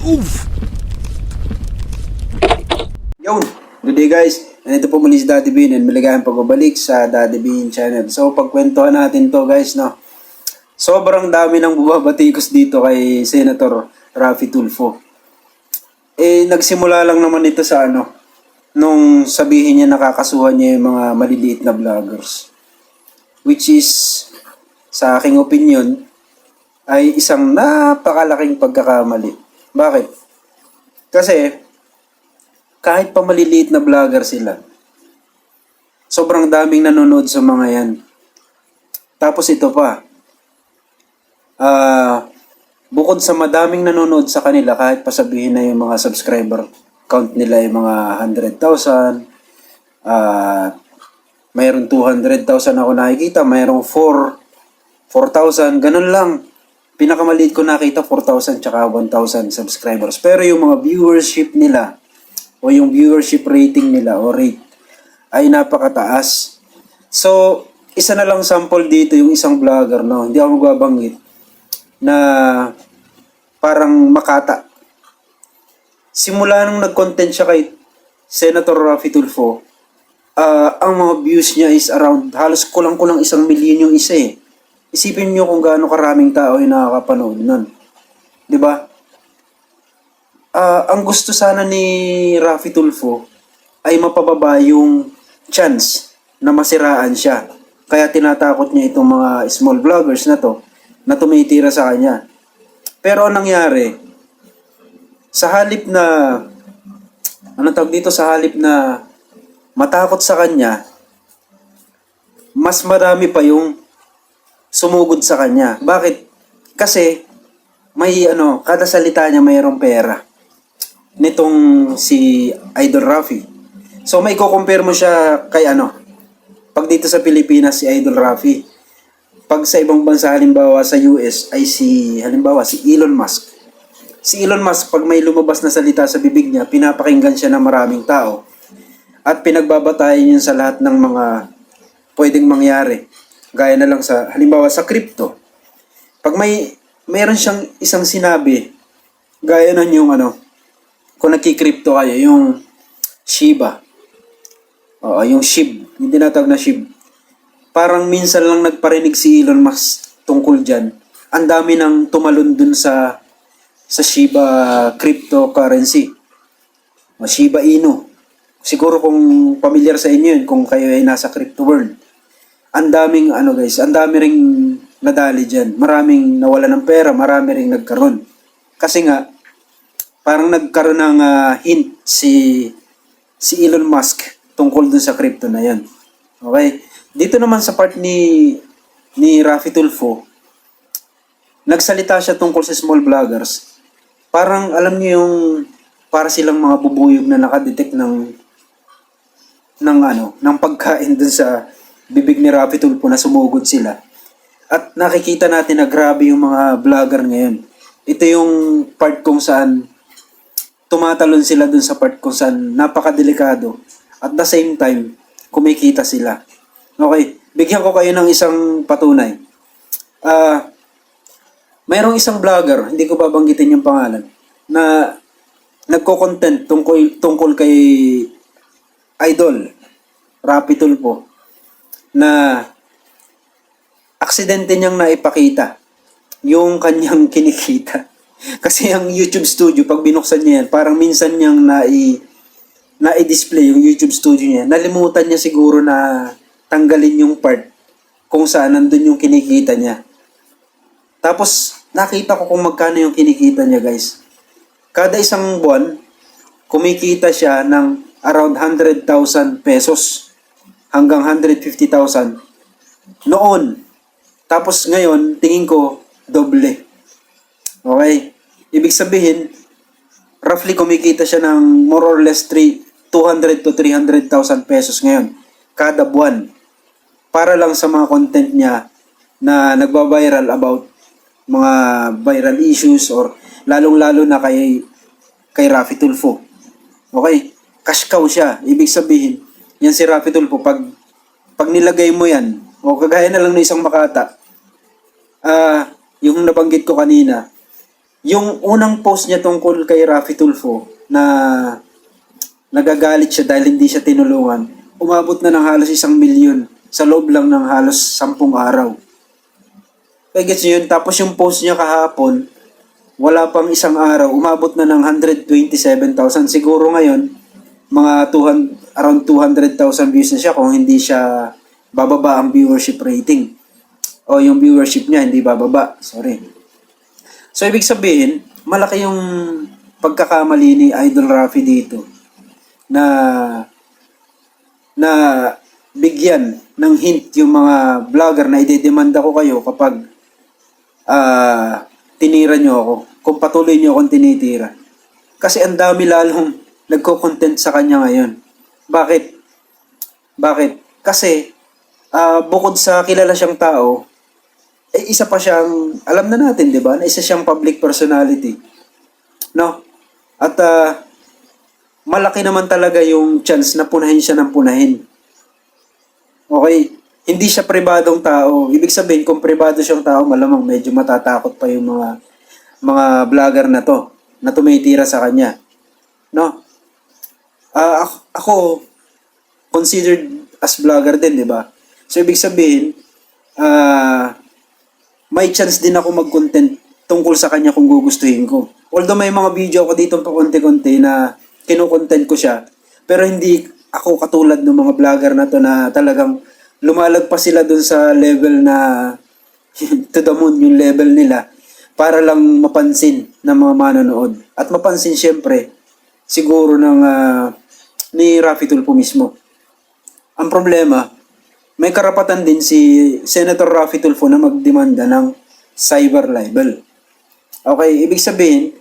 Oof! Yun! Good day guys! And ito po muli si Daddy Bean and maligayang pagbabalik sa Daddy Bean channel. So pagkwentuhan natin to guys no. Sobrang dami ng bubabatikos dito kay Senator Rafi Tulfo. Eh nagsimula lang naman ito sa ano nung sabihin niya nakakasuhan niya yung mga maliliit na vloggers. Which is sa aking opinion ay isang napakalaking pagkakamali. Bakit? Kasi kahit pa maliliit na vlogger sila, sobrang daming nanonood sa mga yan. Tapos ito pa, ah, bukod sa madaming nanonood sa kanila, kahit pa sabihin na yung mga subscriber count nila yung mga 100,000, ah, mayroon 200,000 ako nakikita, mayroong 4, 4,000, ganun lang. Pinakamaliit ko nakita 4,000 tsaka 1,000 subscribers. Pero yung mga viewership nila, o yung viewership rating nila o rate ay napakataas. So, isa na lang sample dito yung isang vlogger, no? Hindi ako magbabanggit na parang makata. Simula nung nag-content siya kay Senator Rafi Tulfo, ah, ang mga views niya is around halos kulang-kulang isang milyon yung isa eh. Isipin niyo kung gaano karaming tao yung nakakapanood nun. 'Di ba? Ah, ang gusto sana ni Rafi Tulfo ay mapababa yung chance na masiraan siya. Kaya tinatakot niya itong mga small vloggers na to na tumitira sa kanya. Pero ang nangyari, sa halip na ano tawag dito sa halip na matakot sa kanya, mas marami pa yung sumugod sa kanya. Bakit? Kasi may ano, kada salita niya mayroong pera nitong si Idol Rafi. So may ko-compare mo siya kay ano, pag dito sa Pilipinas si Idol Rafi. Pag sa ibang bansa halimbawa sa US ay si halimbawa si Elon Musk. Si Elon Musk pag may lumabas na salita sa bibig niya, pinapakinggan siya ng maraming tao. At pinagbabatayan niya sa lahat ng mga pwedeng mangyari. Gaya na lang sa halimbawa sa crypto. Pag may mayroon siyang isang sinabi, gaya nun yung ano, kung nagki-crypto kayo, yung Shiba. Oo, yung SHIB. Yung tinatawag na SHIB. Parang minsan lang nagparinig si Elon Musk tungkol dyan. Ang dami nang tumalon dun sa sa Shiba cryptocurrency. O Shiba Inu. Siguro kung familiar sa inyo yun, kung kayo ay nasa crypto world. Ang daming ano guys, ang dami ring nadali dyan. Maraming nawala ng pera, marami ring nagkaroon. Kasi nga, parang nagkaroon ng ah, hint si si Elon Musk tungkol dun sa crypto na yan. Okay? Dito naman sa part ni ni Rafi Tulfo, nagsalita siya tungkol sa small vloggers. Parang alam niyo yung para silang mga bubuyog na nakadetect ng ng ano, ng pagkain dun sa bibig ni Rafi Tulfo na sumugod sila. At nakikita natin na grabe yung mga vlogger ngayon. Ito yung part kung saan tumatalon sila dun sa part kung saan napakadelikado. At the same time, kumikita sila. Okay, bigyan ko kayo ng isang patunay. Ah, mayroong isang vlogger, hindi ko babanggitin yung pangalan, na nagko-content tungkol, tungkol kay Idol, Rapi Tulpo, na aksidente niyang naipakita yung kanyang kinikita. Kasi ang YouTube studio, pag binuksan niya yan, parang minsan niyang nai, nai-display yung YouTube studio niya. Nalimutan niya siguro na tanggalin yung part kung saan nandun yung kinikita niya. Tapos, nakita ko kung magkano yung kinikita niya, guys. Kada isang buwan, kumikita siya ng around 100,000 pesos hanggang 150,000 noon. Tapos ngayon, tingin ko, doble. Okay? Ibig sabihin, roughly kumikita siya ng more or less 3, 200 to 300,000 pesos ngayon kada buwan para lang sa mga content niya na nagba-viral about mga viral issues or lalong-lalo na kay kay Rafi Tulfo. Okay? Cash cow siya. Ibig sabihin, yan si Rafi Tulfo pag pag nilagay mo yan o kagaya na lang ng isang makata ah yung nabanggit ko kanina yung unang post niya tungkol kay Rafi Tulfo na nagagalit siya dahil hindi siya tinulungan, umabot na ng halos isang milyon sa loob lang ng halos sampung araw. Kaya gets yun? Tapos yung post niya kahapon, wala pang isang araw, umabot na ng 127,000. Siguro ngayon, mga 200, around 200,000 views na siya kung hindi siya bababa ang viewership rating. O yung viewership niya hindi bababa. Sorry. So, ibig sabihin, malaki yung pagkakamali ni Idol Rafi dito na na bigyan ng hint yung mga vlogger na idedemanda ko kayo kapag ah tinira nyo ako. Kung patuloy nyo akong tinitira. Kasi ang dami lalong nagko-content sa kanya ngayon. Bakit? Bakit? Kasi ah bukod sa kilala siyang tao, eh isa pa siyang, alam na natin, di ba? Na isa siyang public personality. No? At ah, malaki naman talaga yung chance na punahin siya ng punahin. Okay? Hindi siya pribadong tao. Ibig sabihin, kung pribado siyang tao, malamang medyo matatakot pa yung mga mga vlogger na to na tumitira sa kanya. No? Ah, ak- ako, considered as vlogger din, di ba? So, ibig sabihin, ah, may chance din ako mag-content tungkol sa kanya kung gugustuhin ko. Although may mga video ako dito pa konti-konti na kinukontent ko siya, pero hindi ako katulad ng mga vlogger na to na talagang lumalagpas sila dun sa level na to the moon yung level nila para lang mapansin ng mga manonood. At mapansin syempre siguro ng ah, ni Rafi Tulfo mismo. Ang problema, may karapatan din si Senator Rafi Tulfo na magdemanda ng cyber libel. Okay, ibig sabihin,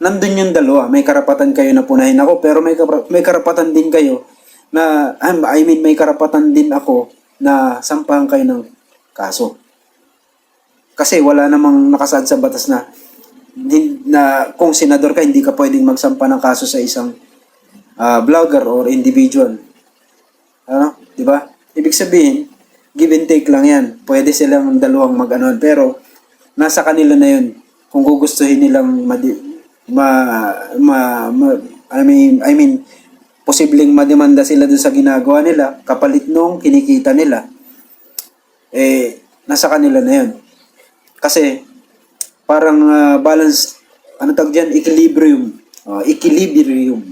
nandun yung dalawa. May karapatan kayo na punahin ako, pero may, may karapatan din kayo na, um, I mean, may karapatan din ako na sampahan kayo ng kaso. Kasi wala namang nakasaad sa batas na, na kung senador ka, hindi ka pwedeng magsampa ng kaso sa isang ah, vlogger or individual. Ano? Di ba? Ibig sabihin, give and take lang yan. Pwede silang dalawang mag-anon. Pero, nasa kanila na yun. Kung gugustuhin nilang madi, ma, ma, ma, I mean, I mean, posibleng mademanda sila dun sa ginagawa nila, kapalit nung kinikita nila, eh, nasa kanila na yun. Kasi, parang ah, balance, ano tag dyan? Equilibrium. Oh, equilibrium.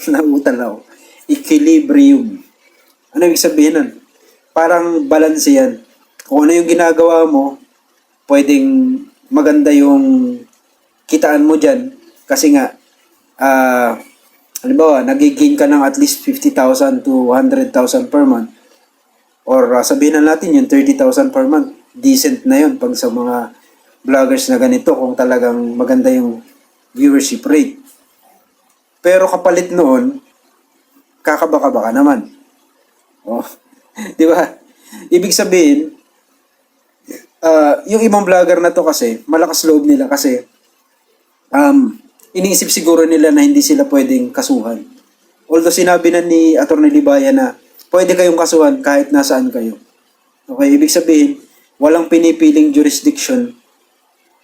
Nautal ako. Equilibrium. Ano ibig sabihin nun? Parang balance yan. Kung ano yung ginagawa mo, pwedeng maganda yung kitaan mo dyan. Kasi nga, ah, halimbawa, nagigain ka ng at least 50,000 to 100,000 per month. Or ah, sabihin na natin yung 30,000 per month. Decent na yun pag sa mga vloggers na ganito kung talagang maganda yung viewership rate. Pero kapalit noon, kakabaka-baka naman. Oh, di ba? Ibig sabihin, ah, yung ibang vlogger na to kasi, malakas loob nila kasi um, iniisip siguro nila na hindi sila pwedeng kasuhan. Although sinabi na ni Atty. Libaya na pwede kayong kasuhan kahit nasaan kayo. Okay, ibig sabihin, walang pinipiling jurisdiction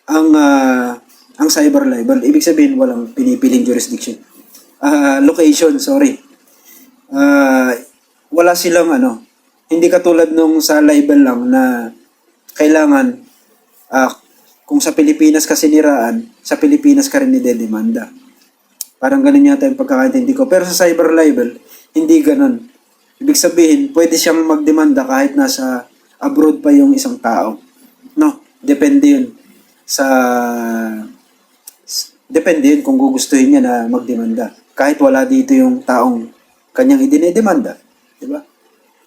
ang ah, ang cyber libel. Ibig sabihin, walang pinipiling jurisdiction. Ah, location, sorry. Ah, wala silang ano, hindi katulad nung sa libel lang na kailangan ah, kung sa Pilipinas ka siniraan, sa Pilipinas ka rin nidedemanda. Parang ganun yata yung pagkakaintindi ko. Pero sa cyber libel, hindi ganun. Ibig sabihin, pwede siyang magdemanda kahit nasa abroad pa yung isang tao. No, depende yun sa depende yun kung gugustuhin niya na magdemanda. Kahit wala dito yung taong kanyang idinedemanda. Di ba?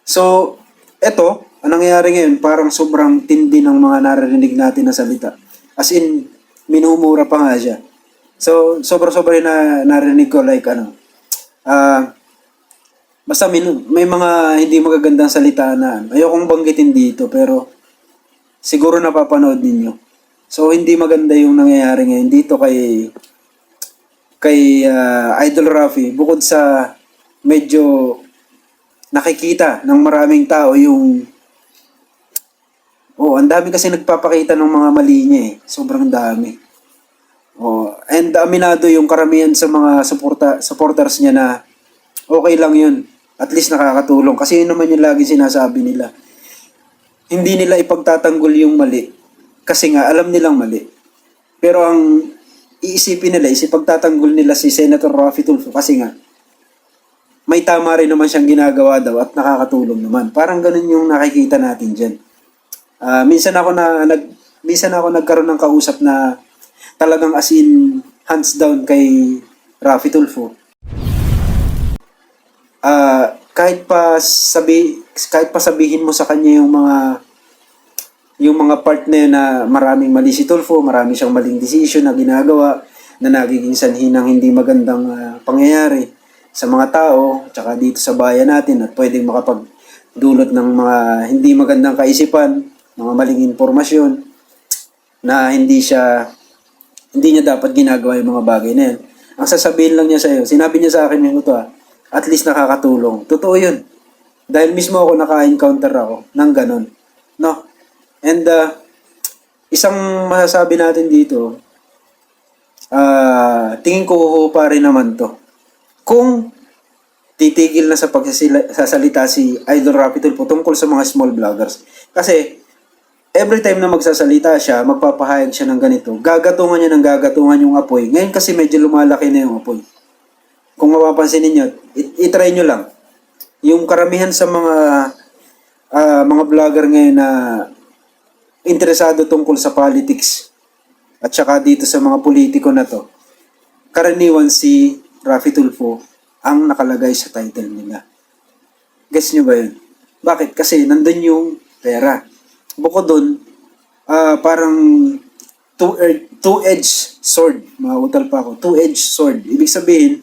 So, eto, ang nangyayari ngayon, parang sobrang tindi ng mga naririnig natin na salita. As in, minumura pa nga siya. So, sobra-sobra na narinig ko like ano, ah, basta min- may mga hindi magagandang salita na ano. ayokong banggitin dito pero siguro napapanood ninyo. So hindi maganda yung nangyayari ngayon dito kay kay ah, Idol Rafi bukod sa medyo nakikita ng maraming tao yung Oh, ang dami kasi nagpapakita ng mga mali niya eh. Sobrang dami. Oh, and aminado yung karamihan sa mga suporta, supporters niya na okay lang yun. At least nakakatulong. Kasi yun naman yung lagi sinasabi nila. Hindi nila ipagtatanggol yung mali. Kasi nga, alam nilang mali. Pero ang iisipin nila is ipagtatanggol nila si Senator Rafi Tulfo kasi nga, may tama rin naman siyang ginagawa daw at nakakatulong naman. Parang ganun yung nakikita natin dyan. Ah, minsan ako na nag minsan ako nagkaroon ng kausap na talagang as in hands down kay Rafi Tulfo. Ah, kahit pa sabi kahit pa sabihin mo sa kanya yung mga yung mga part na yun na maraming mali si Tulfo, marami siyang maling decision na ginagawa na nagiging sanhi ng hindi magandang ah, pangyayari sa mga tao, tsaka dito sa bayan natin at pwedeng makapagdulot ng mga hindi magandang kaisipan, mga maling impormasyon na hindi siya hindi niya dapat ginagawa yung mga bagay na yan. Ang sasabihin lang niya sa iyo, sinabi niya sa akin yung ito ah, at least nakakatulong. Totoo yun. Dahil mismo ako naka-encounter ako ng ganun. No? And uh, isang masasabi natin dito, ah tingin ko pa rin naman to. Kung titigil na sa pagsasalita si Idol Rapid Tulfo tungkol sa mga small vloggers. Kasi every time na magsasalita siya, magpapahayag siya ng ganito, gagatungan niya ng gagatungan yung apoy. Ngayon kasi medyo lumalaki na yung apoy. Kung mapapansin ninyo, it- itry nyo lang. Yung karamihan sa mga ah, mga vlogger ngayon na interesado tungkol sa politics at saka dito sa mga politiko na to, karaniwan si Rafi Tulfo ang nakalagay sa title nila. Guess nyo ba yun? Bakit? Kasi nandun yung pera. Bukod dun, ah, parang two, two-edged sword. Mautal pa ako. Two-edged sword. Ibig sabihin,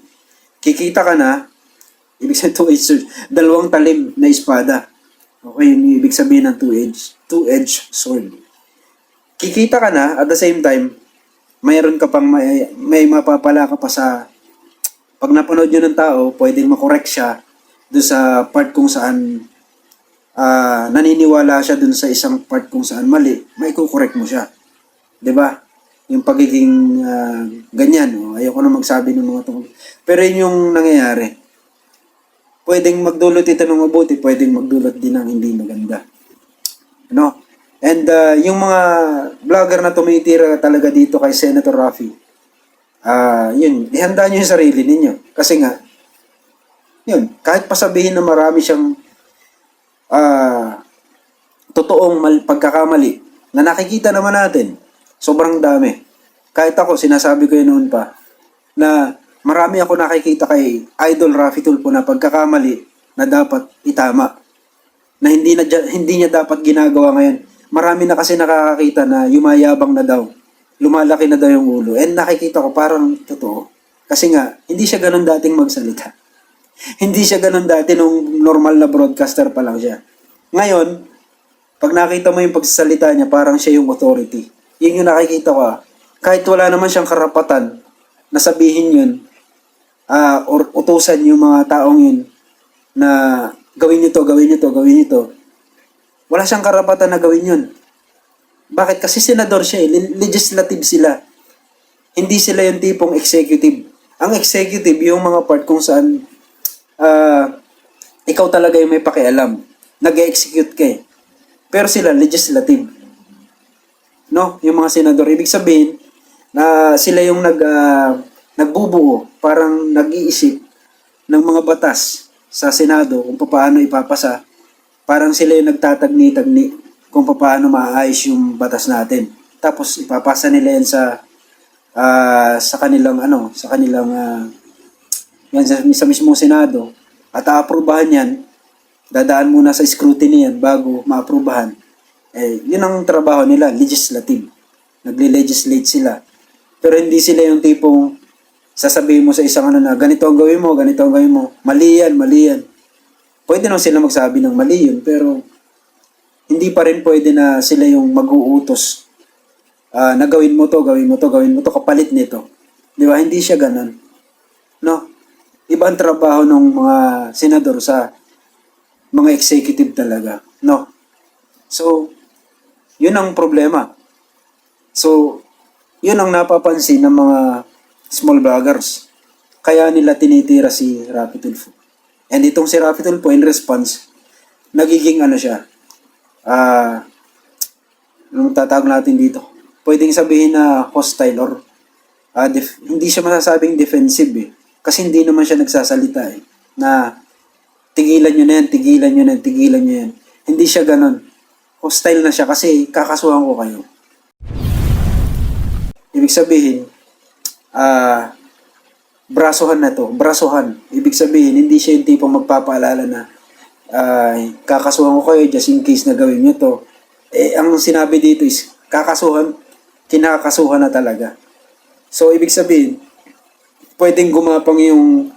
kikita ka na, ibig sabihin two-edged sword, dalawang talim na espada. Okay, yun ibig sabihin ng two-edged, two-edged sword. Kikita ka na, at the same time, mayroon ka pang may, may mapapala ka pa sa pag napanood yun ng tao, pwedeng makorek siya doon sa part kung saan ah, naniniwala siya doon sa isang part kung saan mali, may kukorek mo siya. 'Di ba? Yung pagiging ah, ganyan, oh, ayoko na magsabi ng mga tungkol. Pero yun yung nangyayari. Pwedeng magdulot ito ng mabuti, pwedeng magdulot din ng hindi maganda. No? And ah, yung mga vlogger na tumitira talaga dito kay Senator Rafi, ah yun, ihanda nyo yung sarili ninyo. Kasi nga, yun, kahit pasabihin na marami siyang ah totoong mal, pagkakamali na nakikita naman natin, sobrang dami. Kahit ako, sinasabi ko yun noon pa, na marami ako nakikita kay Idol Rafi Tulfo na pagkakamali na dapat itama. Na hindi, na, hindi niya dapat ginagawa ngayon. Marami na kasi nakakakita na yumayabang na daw. Lumalaki na daw yung ulo. And nakikita ko parang totoo. Kasi nga, hindi siya ganun dating magsalita. hindi siya ganun dati nung normal na broadcaster pa lang siya. Ngayon, pag nakita mo yung pagsasalita niya, parang siya yung authority. Yun yung nakikita ko. ah. Kahit wala naman siyang karapatan na sabihin yun, ah or utusan yung mga taong yun na gawin nyo to, gawin nyo to, gawin nyo to. Wala siyang karapatan na gawin yun. Bakit? Kasi senador siya eh. Le- Legislative sila. Hindi sila yung tipong executive. Ang executive, yung mga part kung saan ah, ikaw talaga yung may pakialam. Nag-execute ka eh. Pero sila, legislative. No? Yung mga senador. Ibig sabihin, na sila yung nag, ah, nagbubuo, parang nag-iisip ng mga batas sa Senado kung paano ipapasa. Parang sila yung nagtatagni-tagni kung paano maayos yung batas natin. Tapos ipapasa nila yan sa ah, sa kanilang ano, sa kanilang ah, yan sa, sa mismong Senado at aaprubahan yan, dadaan muna sa scrutiny yan bago maaprubahan. Eh, yun ang trabaho nila, legislative. Nagle-legislate sila. Pero hindi sila yung tipong sasabihin mo sa isang ano na, ganito ang gawin mo, ganito ang gawin mo. Mali yan, mali yan. Pwede naman sila magsabi ng mali yun, pero hindi pa rin pwede na sila yung mag-uutos ah, na gawin mo to, gawin mo to, gawin mo to, kapalit nito. Di ba? Hindi siya ganun. No? Iba ang trabaho ng mga senador sa mga executive talaga. No? So, yun ang problema. So, Yun ang napapansin ng mga small vloggers. Kaya nila tinitira si Rapi Tulfo. And itong si Rapi Tulfo, in response, nagiging ano siya, ah, anong tatawag natin dito? Pwedeng sabihin na hostile or ah, def- hindi siya masasabing defensive eh. Kasi hindi naman siya nagsasalita eh. Na tigilan nyo na yan, tigilan nyo na yan, tigilan nyo yan. Hindi siya ganon. Hostile na siya kasi kakasuhan ko kayo. Ibig sabihin, ah, brasohan na to, brasohan. Ibig sabihin, hindi siya yung tipong magpapaalala na ay kakasuhan ko kayo just in case na gawin nyo to. Eh, ang sinabi dito is, kakasuhan, kinakasuhan na talaga. So, ibig sabihin, pwedeng gumapang yung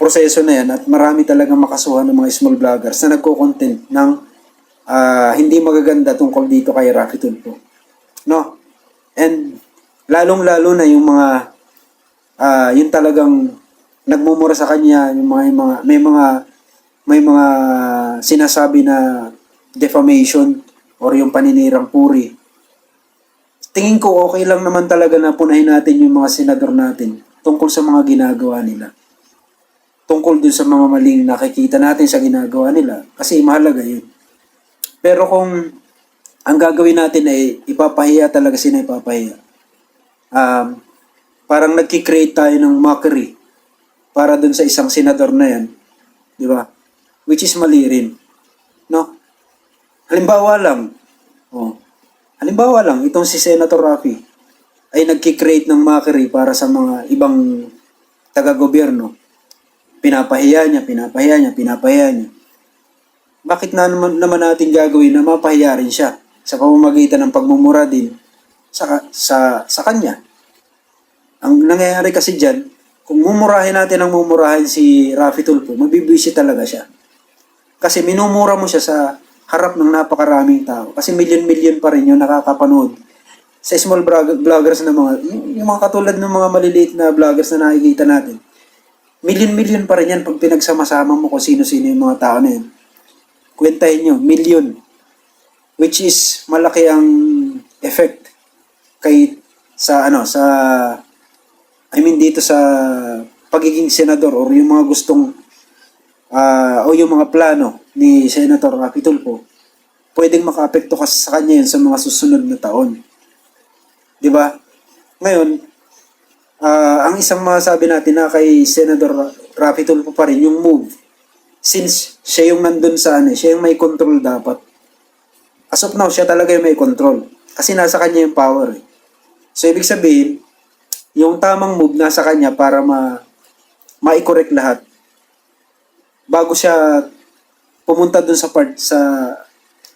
proseso na yan at marami talagang makasuhan ng mga small vloggers na nagko-content ng ah, hindi magaganda tungkol dito kay Rafi Tulfo. No? And lalong-lalo na yung mga ah yung talagang nagmumura sa kanya, yung mga, yung mga may mga may mga sinasabi na defamation or yung paninirang puri. Tingin ko okay lang naman talaga na punahin natin yung mga senador natin tungkol sa mga ginagawa nila. Tungkol dun sa mga maling nakikita natin sa ginagawa nila. Kasi mahalaga yun. Pero kung ang gagawin natin ay ipapahiya talaga sila ipapahiya. Um, parang nagki-create tayo ng mockery para dun sa isang senador na yan. Di ba? Which is mali rin. No? Halimbawa lang, oh, halimbawa lang, itong si Senator Rafi ay nagki-create ng mockery para sa mga ibang taga-gobyerno. Pinapahiya niya, pinapahiya niya, pinapahiya niya. Bakit na naman, naman natin gagawin na mapahiya rin siya sa pamamagitan ng pagmumura din sa, sa, sa kanya? Ang nangyayari kasi dyan, kung mumurahin natin ang mumurahin si Rafi Tulfo, mabibisi talaga siya. Kasi minumura mo siya sa harap ng napakaraming tao. Kasi million-million pa rin yung nakakapanood sa small vlog- vloggers na mga, yung, mga katulad ng mga maliliit na vloggers na nakikita natin. Million-million pa rin yan pag pinagsama-sama mo kung sino-sino yung mga tao na yun. Kwentahin nyo, million. Which is malaki ang effect kay sa ano sa I mean dito sa pagiging senador or yung mga gustong ah, o yung mga plano ni Senator Rapi Tulfo, pwedeng makaapekto kasi sa kanya yun sa mga susunod na taon. 'Di ba? Ngayon, ah, ang isang masabi natin na kay Senator Rapi Tulfo pa rin yung move. Since siya yung nandun sa ano, siya yung may control dapat. As of now, siya talaga yung may control. Kasi nasa kanya yung power eh. So, ibig sabihin, yung tamang move nasa kanya para ma ma-correct lahat. Bago siya pumunta dun sa part sa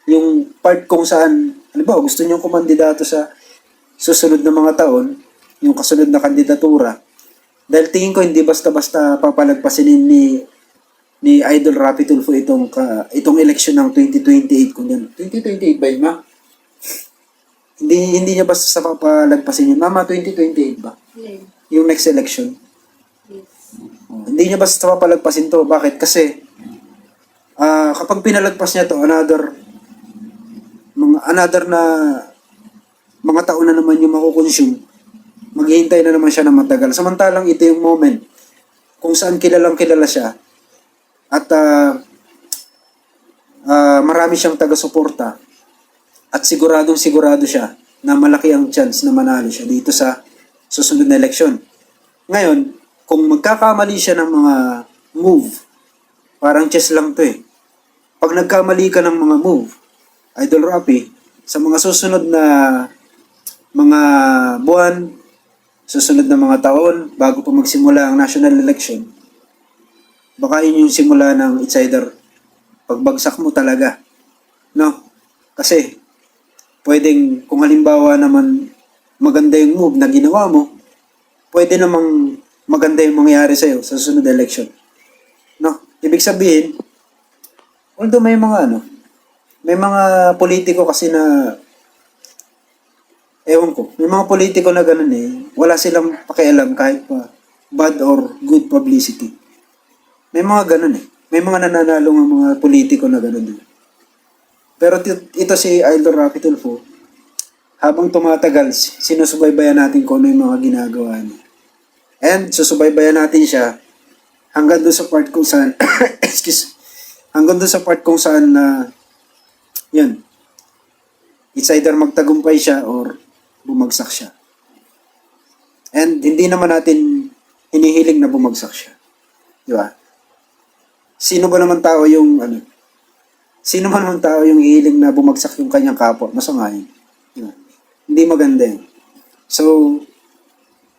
yung part kung saan, ba, gusto niyong kumandidato sa susunod na mga taon, yung kasunod na kandidatura. Dahil tingin ko hindi basta-basta papalagpasin ni ni Idol Rapi Tulfo itong ka, itong election ng 2028 kung yan. 2028 ba yun, ma? Hindi hindi niya basta sa papalagpasin yun. Mama, 2028 ba? Yes. Yung next election. Yes. Hindi niya basta papalagpasin to. Bakit? Kasi ah kapag pinalagpas niya to, another mga another na mga taon na naman yung makukonsume, maghihintay na naman siya ng matagal. Samantalang ito yung moment kung saan kilalang kilala siya at ah ah, marami siyang taga-suporta at siguradong sigurado siya na malaki ang chance na manalo siya dito sa susunod na eleksyon. Ngayon, kung magkakamali siya ng mga move, parang chess lang to eh. Pag nagkamali ka ng mga move, Idol Rapi, sa mga susunod na mga buwan, susunod na mga taon, bago pa magsimula ang national election, baka yun yung simula ng it's either pagbagsak mo talaga. No? Kasi, pwedeng, kung halimbawa naman maganda yung move na ginawa mo, pwede namang maganda yung mangyayari sa'yo sa susunod election. No? Ibig sabihin, although may mga ano, may mga politiko kasi na, ewan ko, may mga politiko na ganun eh, wala silang pakialam kahit pa bad or good publicity. May mga ganun eh. May mga nananalo ng mga politiko na ganun din. Pero ito si Idol Rapi Tulfo, habang tumatagal, sinusubaybayan natin kung ano yung mga ginagawa niya. And susubaybayan natin siya hanggang doon sa part kung saan, excuse, hanggang doon sa part kung saan na, yun, it's either magtagumpay siya or bumagsak siya. And hindi naman natin hinihiling na bumagsak siya. Di ba? Sino ba naman tao yung, ano, sino man naman tao yung hihiling na bumagsak yung kanyang kapwa? Masama yun. Hindi maganda yun. So,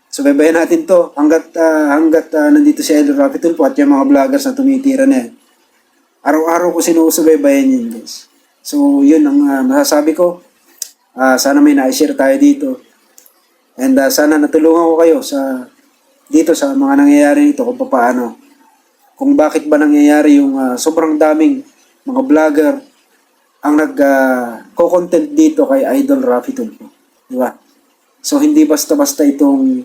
so babayan natin to hanggat, ah, hanggat ah, nandito si Elder Rafi Tulfo at yung mga vloggers na tumitira na. Araw-araw ko sinusubaybayan yun, guys. So, yun ang ah, masasabi ko. Ah, sana may na-share tayo dito. And ah, sana natulungan ko kayo sa dito sa mga nangyayari nito kung paano. Kung bakit ba nangyayari yung ah, sobrang daming mga vlogger ang nag-co-content dito kay Idol Rafi Tulfo. Di ba? So, hindi basta-basta itong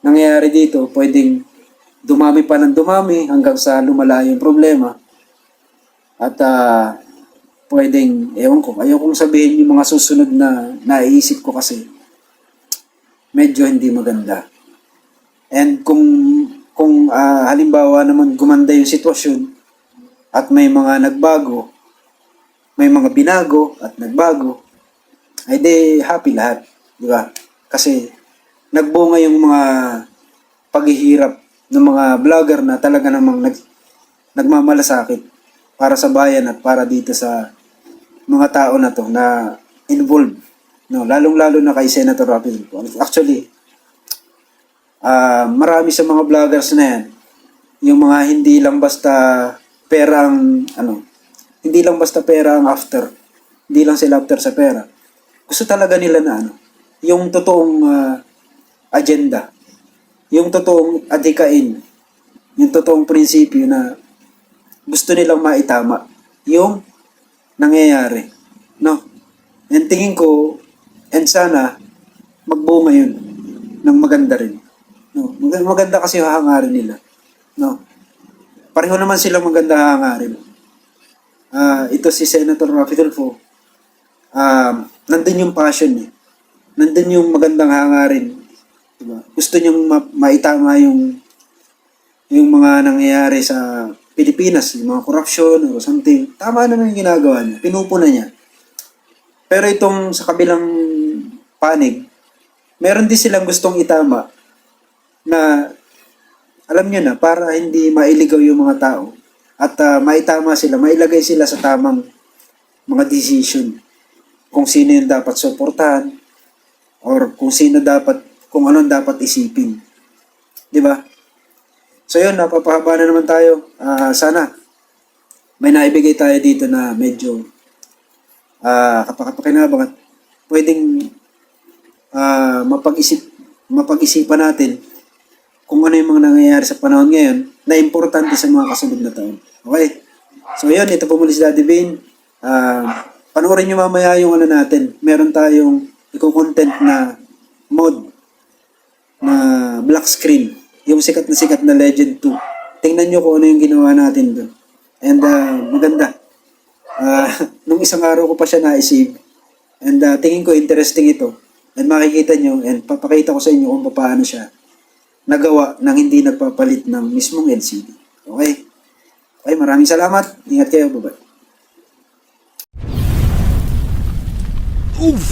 nangyayari dito. Pwedeng dumami pa ng dumami hanggang sa lumala yung problema. At ah, pwedeng, ewan ko, ayokong sabihin yung mga susunod na naiisip ko kasi medyo hindi maganda. And kung kung ah, halimbawa naman gumanda yung sitwasyon at may mga nagbago, may mga binago at nagbago, ay di happy lahat, di ba? Kasi nagbunga yung mga paghihirap ng mga vlogger na talaga namang nag, nagmamalasakit para sa bayan at para dito sa mga tao na to na involved. No, lalong-lalo na kay Senator Rafi. Actually, ah marami sa mga vloggers na yan, yung mga hindi lang basta pera ang, ano, hindi lang basta pera ang after. Hindi lang sila after sa pera. Gusto talaga nila na, ano, yung totoong ah, agenda. Yung totoong adhikain. Yung totoong prinsipyo na gusto nilang maitama. Yung nangyayari. No? And tingin ko, and sana, magbunga yun ng maganda rin. No? Mag- Maganda kasi yung hangarin nila. No? Pareho naman silang maganda hangarin. Ah, ito si Senator Rafi Tulfo. Um, nandun yung passion niya. Nandun yung magandang hangarin. Diba? Gusto niyang ma- maitama yung yung mga nangyayari sa Pilipinas, yung mga corruption or something. Tama naman yung ginagawa niya. Pinupuna niya. Pero itong sa kabilang panig, meron din silang gustong itama na alam niyo na, para hindi mailigaw yung mga tao at ah, maitama sila, mailagay sila sa tamang mga decision kung sino yung dapat suportahan or kung sino dapat, kung anong dapat isipin. Di ba? So yun, napapahaba na naman tayo. Ah, sana may naibigay tayo dito na medyo ah kapakapakinabang at pwedeng ah, mapag-isip mapag-isipan natin kung ano yung mga nangyayari sa panahon ngayon na importante sa mga kasunod na taon. Okay? So yun, ito po muli si Daddy Vane. Ah, panoorin nyo mamaya yung ano natin. Meron tayong iko-content na mode na black screen. Yung sikat na sikat na Legend 2. Tingnan nyo kung ano yung ginawa natin doon. And ah, maganda. Ah, nung isang araw ko pa siya na-save. And ah, tingin ko interesting ito. And makikita nyo and papakita ko sa inyo kung paano siya nagawa nang hindi nagpapalit ng mismong LCD. Okay? Okay, maraming salamat. Ingat kayo. Bye-bye. Oof!